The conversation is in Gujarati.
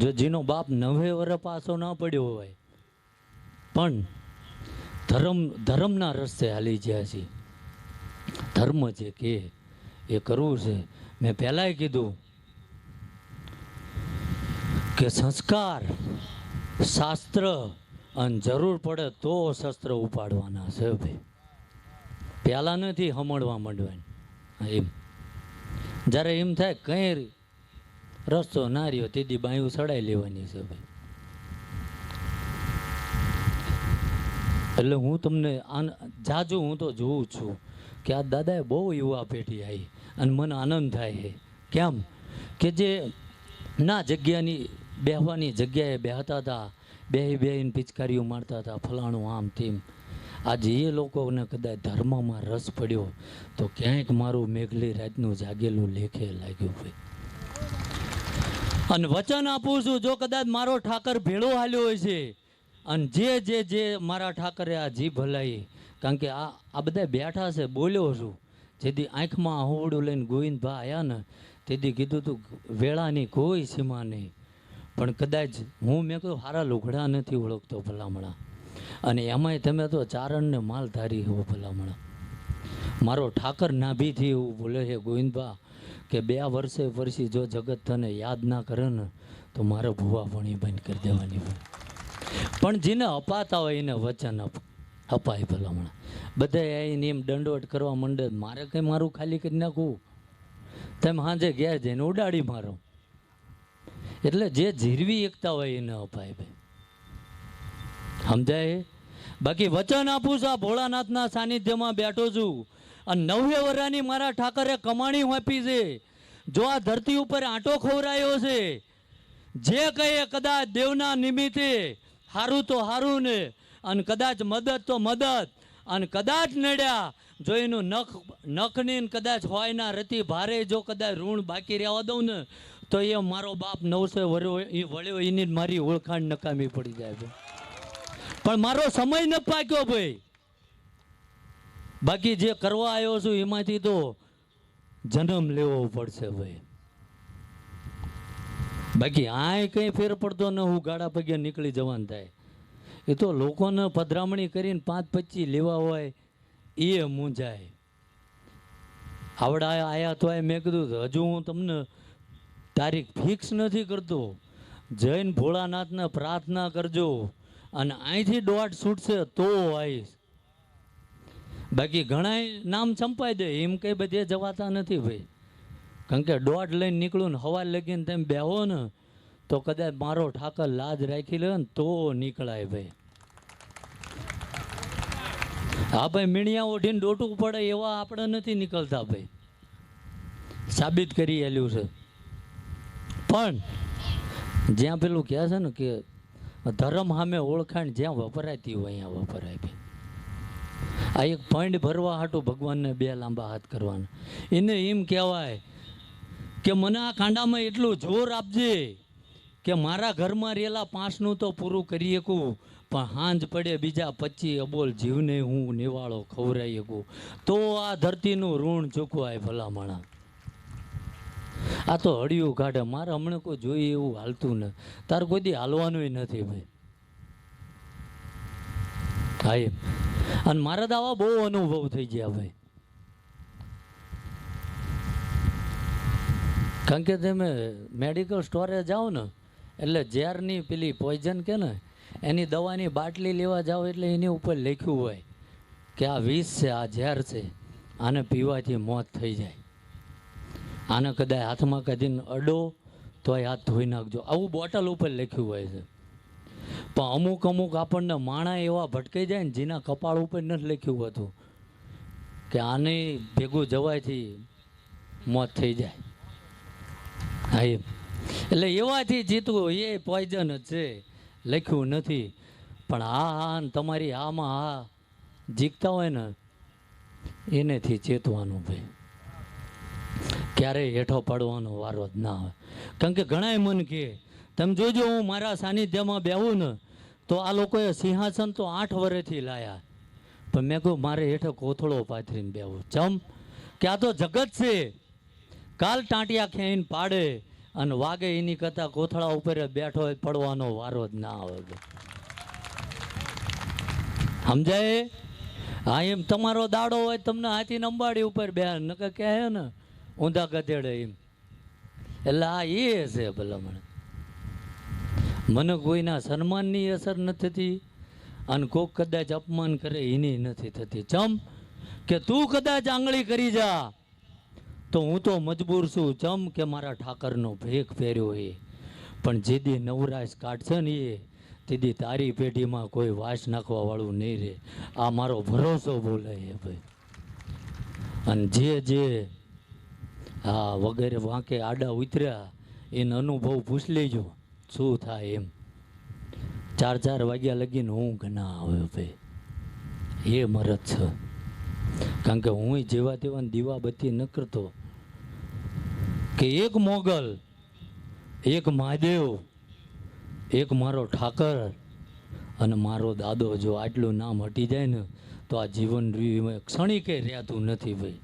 જો, જેનો બાપ નવે વર પાસો ન પડ્યો હોય. પણ ધર્મ, ધર્મના રસ્તે હાલી ગયા છે. ધર્મ જે કે એ કરવું છે. મેં પહેલાંય કીધું કે સંસ્કાર, શાસ્ત્ર અને જરૂર પડે તો શસ્ત્ર ઉપાડવાના છે ભાઈ. પહેલાં નથી, હમણવા માંડવાની. એમ. જ્યારે એમ થાય, કંઈ રસ્તો ના રહ્યો, તેથી બાયું સડાઈ લેવાની છે ભાઈ. એટલે હું તમને આન, જાજુ હું તો જોઉં છું કે આ દાદાએ બહુ યુવા પેઢી આવી અને મને આનંદ થાય છે. કેમ? કે જે ના જગ્યાની બેહવાની જગ્યાએ બેહતા હતા બે બેહીને પિચકારીઓ મારતા હતા, ફલાણું આમ તેમ. આજે એ લોકોને કદાચ ધર્મમાં રસ પડ્યો તો ક્યાંક મારું મેઘલી રાતનું જાગેલું લેખે લાગ્યું ભાઈ. અને વચન આપું છું, જો કદાચ મારો ઠાકર ભેળો હાલ્યો હોય છે, અને જે જે જે મારા ઠાકરે આ જીભ હલાવી કારણ કે આ આ બધા બેઠા છે, બોલ્યો છું. જેથી આંખમાં હોવડું લઈને ગોવિંદભા આવ્યા ને, તેથી કીધું તું, વેળાની કોઈ સીમા નહીં. પણ કદાચ હું, મેં કહ્યું સારા લુઘડા નથી ઓળખતો ભલામણા. અને એમાંય તમે તો ચારણને માલ ધારી હો ભલામણા. મારો ઠાકર નાભીથી એવું બોલે છે, ગોવિંદભા કે બે વર્ષે વર્ષી જો જગત તને યાદ ના કરે ને, તો મારે ભૂવા ભણી બંધ કરી દેવાની પણ જેને અપાતા હોય એને વચન અપ, અપાય ભલામણા બધા આવીને એમ દંડવટ કરવા માંડે, મારે કંઈ મારું ખાલી કરી નાખવું? તેમ સાંજે ઘેર જઈને ઉડાડી મારો. એટલે જે જીરવી એકતા હોય એને અપાય ભાઈ. સમજાય? બાકી વચન આપું છું, આ ભોળાનાથના સાનિધ્યમાં બેઠો છું. અને નવે વરાની મારા ઠાકરે કમાણી આપી છે. જો આ ધરતી ઉપર આંટો ખવરાયો છે, જે કહીએ કદાચ દેવના નિમિત્તે હારું તો હારું ને, અને કદાચ મદદ તો મદદ, અને કદાચ નડ્યા, જો એનું નખ, નખની કદાચ હોય ના, રતી ભારે જો કદાચ ઋણ બાકી રહેવા દઉં ને, તો એ મારો બાપ નવસો વર્યો એ વળ્યો, એની મારી ઓળખાણ નકામી પડી જાય પણ મારો સમય ન પાક્યો ભાઈ. બાકી જે કરવા આવ્યો છું, એમાંથી તો જન્મ લેવો પડશે ભાઈ. બાકી આય કંઈ ફેર પડતો ન, હું ગાડા પગે નીકળી જવાનું થાય. એ તો લોકોને પધરામણી કરીને પાંચ પચીસ લેવા હોય, એ મૂંઝાય. આવડા આયા તો મેં કીધું, હજુ હું તમને તારીખ ફિક્સ નથી કરતો. જૈન ભોળાનાથને પ્રાર્થના કરજો. અને અહીંથી દોઢ છૂટશે તો આવીશ. બાકી ઘણાય નામ સંપાઈ દે, એમ કંઈ બધે જવાતા નથી ભાઈ. કારણ કે દોઢ લઈને નીકળું ને હવા લગીને તેમ બેહો ને, તો કદાચ મારો ઠાકર લાજ રાખી લે ને તો નીકળાય ભાઈ. હા ભાઈ, મીણિયા ઓઢીને ડોટું પડે એવા આપણે નથી નીકળતા ભાઈ. સાબિત કરી આલ્યું છે. પણ જ્યાં પેલું કહે છે ને કે ધર્મ સામે ઓળખાણ જ્યાં વપરાતી હોય અહીંયા વપરાય ભાઈ. આ એક પંડ ભરવા હાટું ભગવાનને બે લાંબા હાથ કરવાના. એને એમ કહેવાય કે મને આ કાંડામાં એટલું જોર આપજે કે મારા ઘરમાં રહેલા પાંચનું તો પૂરું કરી શકું, પણ હાંજ પડે બીજા પચી અબોલ જીવને હું નિવાળો ખવરાઈ શકું. તો આ ધરતીનું ઋણ ચૂકવાય ભલામણા. આ તો હળિયું કાઢે. મારે હમણાં કોઈ જોઈએ એવું હાલતું ને. તાર કોઈ દી હાલવાનું નથી ભાઈ. હા એમ. અને મારા દાવા બહુ અનુભવ થઈ ગયા ભાઈ. કારણ કે તમે મેડિકલ સ્ટોરે જાઓ ને, એટલે ઝેરની પેલી પોઈઝન કે ને, એની દવાની બાટલી લેવા જાઓ એટલે એની ઉપર લખ્યું હોય કે આ વિષ છે, આ ઝેર છે, આને પીવાથી મોત થઈ જાય. આને કદાચ હાથમાં કદીને અડો, તોય હાથ ધોઈ નાખજો. આવું બોટલ ઉપર લખ્યું હોય છે. પણ અમુક અમુક આપણને માણા એવા ભટકાઈ જાય ને જેના કપાળ ઉપર નથી લખ્યું હતું કે આને ભેગું જવાથી મોત થઈ જાય. હા, એમ. એટલે એવાથી જીતવું એ પોઈઝન જ છે, લખ્યું નથી. પણ હા હા તમારી આમાં હા જીતતા હોય ને, એનેથી ચેતવાનું ભાઈ. ક્યારેય હેઠો પડવાનો વારો જ ના હોય. કારણ કે ઘણાય મન કે તમે જોજો, હું મારા સાનિધ્યમાં બેહું ને, તો આ લોકોએ સિંહાસન તો આઠ વર્ષથી લાયા. પણ મેં કહ્યું, મારે હેઠે કોથળો પાથરીને બેહવું ચમ, કે આ તો જગત છે. કાલ ટાંટિયા ખેંચીને પાડે અને વાગે એની કરતા કોથળા ઉપર બેઠો હોય, પડવાનો વારો જ ના આવે. સમજાય? હા, એમ તમારો દાડો હોય, તમને હાથી નંબાડી ઉપર બે નકર કહે ને, ઊંધા ગધેડે એમ. એટલે આ એ છે ભલામણ. મને કોઈના સન્માનની અસર નથી થતી અને કોક કદાચ અપમાન કરે એની નથી થતી. ચમ કે તું કદાચ આંગળી કરી જા, તો હું તો મજબૂર છું. ચમ કે મારા ઠાકરનો ભેખ પહેર્યો એ પણ જે દી નવરાશ કાઢશે ને એ તેથી તારી પેઢીમાં કોઈ વાસ નાખવા વાળું નહીં રહે. આ મારો ભરોસો બોલે છે ભાઈ. અને જે જે હા વગેરે વાંકે આડા ઉતર્યા, એનો અનુભવ પૂછ લેજો. શું થાય એમ? ચાર ચાર વાગ્યા લગીને હું ના આવ્યો ભાઈ એ મરદ છે. કારણ કે હું જેવા તેવા દીવા બત્તી ન કરતો. કે એક મોગલ, એક મહાદેવ, એક મારો ઠાકર અને મારો દાદો જો આટલું નામ હટી જાય ને, તો આ જીવન ક્ષણિકે રહેતું નથી ભાઈ.